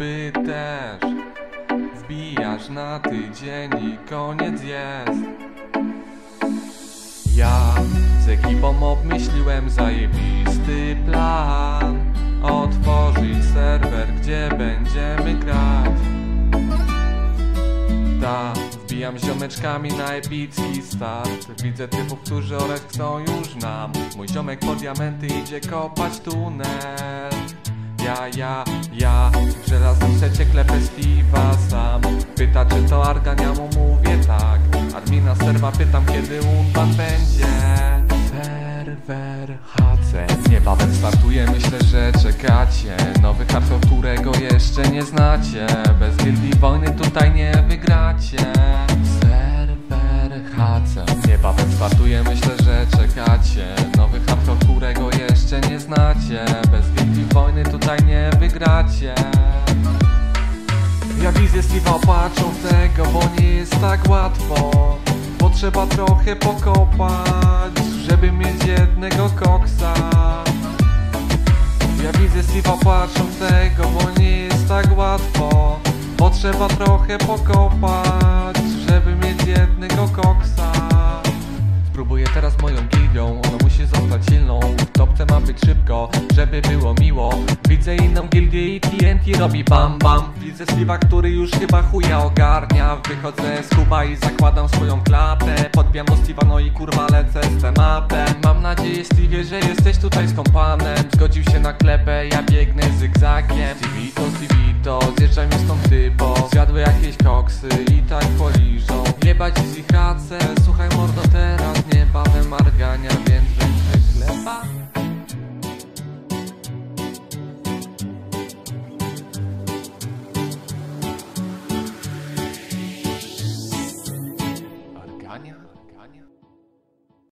ekipy też. Wbijasz na tydzień i koniec jest. Ja z ekipą obmyśliłem zajebisty plan. Otworzyć serwer, gdzie będziemy grać. Ta, wbijam ziomeczkami na epicki start. Widzę typów, którzy orać chcą już nam. Mój ziomek po diamenty idzie kopać tunel ja, ja, ja. Żelazem secie klepę Steve'a sam. Pyta czy to Argan, ja mu mówię tak. Admina serwa pytam kiedy unban będzie. Serwer HC Niebawem startuje, myślę, że czekacie. Nowy hardcore, którego jeszcze nie znacie. Bez gildii wojny tutaj nie wygracie. Serwer HC Niebawem startuje, myślę, że czekacie. Nowy hardcore, którego jeszcze nie znacie ja wizję Steve'a opatrzą tego, bo nie jest tak łatwo. Bo trzeba trochę pokopać, żeby mieć jednego koksa. Ja widzę Steve'a patrzą tego, bo nie jest tak łatwo. Bo trzeba trochę pokopać, żeby serce ma być szybko, żeby było miło. Widzę inną gildię i TNT robi bam bam. Widzę Sliwa, który już chyba chuja ogarnia. Wychodzę z kuba i zakładam swoją klatę. Podbijam do Steve'a, no i kurwa lecę z tematem. Mam nadzieję Steve, że jesteś tutaj z kompanem. Zgodził się na klepę, ja biegnę zygzakiem. Stivito, Stivito, zjeżdżaj mi stąd typo. Zjadły jakieś koksy i tak poliżą. Jebać z ich racę, słuchaj mordo teraz Niebawem margania, więc weź chleba